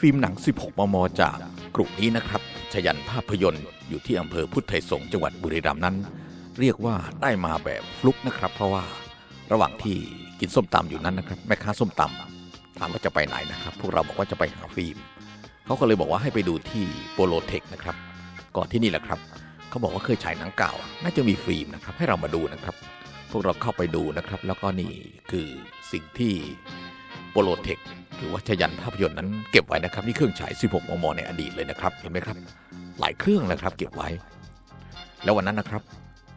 ฟิล์มหนัง 16 มม จากกลุ่มนี้นะครับ ชยันภาพยนตร์อยู่ที่อำเภอพุทธไทยสงฆ์จังหวัดบุรีรัมย์นั้น เรียกว่าได้มาแบบฟลุกนะครับ เพราะว่าระหว่างที่กินส้มตำอยู่นั้นนะครับ แม่ค้าส้มตำถามว่าจะไปไหนนะครับ พวกเราบอกว่าจะไปหาฟิล์มเขาก็เลยบอกว่าให้ไปดูที่โปโลเทคนะครับ ก่อนที่นี่แหละครับเขาบอกว่าเคยฉายหนังเก่า น่าจะมีฟิล์มนะครับ ให้เรามาดูนะครับ พวกเราเข้าไปดูนะครับ แล้วก็นี่คือสิ่งที่โปโลเทค หรือว่าชยันภาพยนตร์นั้นเก็บไว้นะครับนี่เครื่องฉาย 16 มม ในอดีตเลยนะครับ เห็นไหมครับ หลายเครื่องนะครับ เก็บไว้ แล้ววันนั้นนะครับ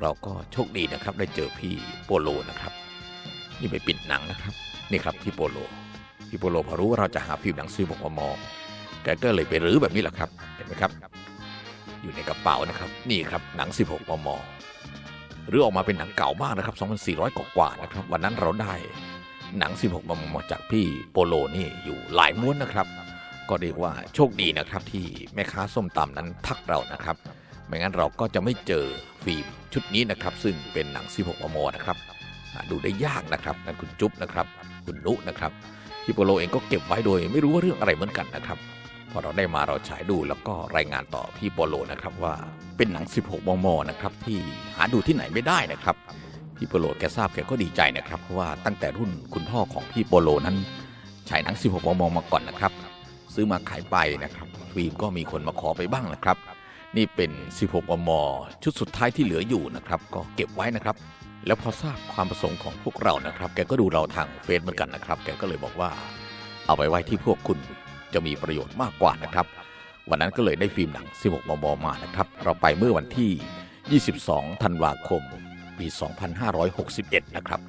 เราก็โชคดีนะครับ ได้เจอพี่โปโลนะครับ นี่ไปปิดหนังนะครับ นี่ครับพี่โปโลพี่โปโลพอรู้ว่าเราจะหาฟิล์มหนัง 16 มม แกก็เลยไปรื้อแบบนี้แหละครับ เห็นไหมครับ อยู่ในกระเป๋านะครับ นี่ครับหนัง 16 มม หรือออกมาเป็นหนังเก่ามากนะครับ 2,400 กว่าๆนะครับ วันนั้นเราได้ หนัง 16มมจากพี่โปโลนี่อยู่หลายม้วนนะครับ ก็เรียกว่าโชคดีนะครับที่แม่ค้าส้มตำนั้นทักเรานะครับ ไม่งั้นเราก็จะไม่เจอฟิล์มชุดนี้นะครับ ซึ่งเป็นหนัง 16มมนะครับอ่าดูได้ยากนะครับนั่นคุณจุ๊บนะครับ คุณนุนะครับพี่โปโลเองก็เก็บไว้โดย ไม่รู้ว่าเรื่องอะไรเหมือนกันนะครับพอเราได้มาเราฉายดูแล้วก็รายงานต่อพี่โปโลนะครับว่าเป็นหนัง 16 มมนะครับที่หาดูที่ไหนไม่ได้นะครับ พี่โปโลแกทราบแกก็ดีใจนะครับเพราะว่าตั้งแต่รุ่นคุณพ่อของพี่โปโลนั้นฉายหนัง 16 มม มาก่อนนะครับ ซื้อมาขายไปนะครับฟิล์มก็มีคนมาขอไปบ้างนะครับ นี่เป็น 16 มม ชุดสุดท้ายที่เหลืออยู่นะครับ ก็เก็บไว้นะครับ แล้วพอทราบความประสงค์ของพวกเรานะครับ แกก็ดูเราทางเฟซเหมือนกันนะครับ แกก็เลยบอกว่า เอาไปไว้ที่พวกคุณจะมีประโยชน์มากกว่านะครับ วันนั้นก็เลยได้ฟิล์มหนัง 16 มม มานะครับ เราไปเมื่อวันที่ 22 ธันวาคม ปี 2561 นะครับ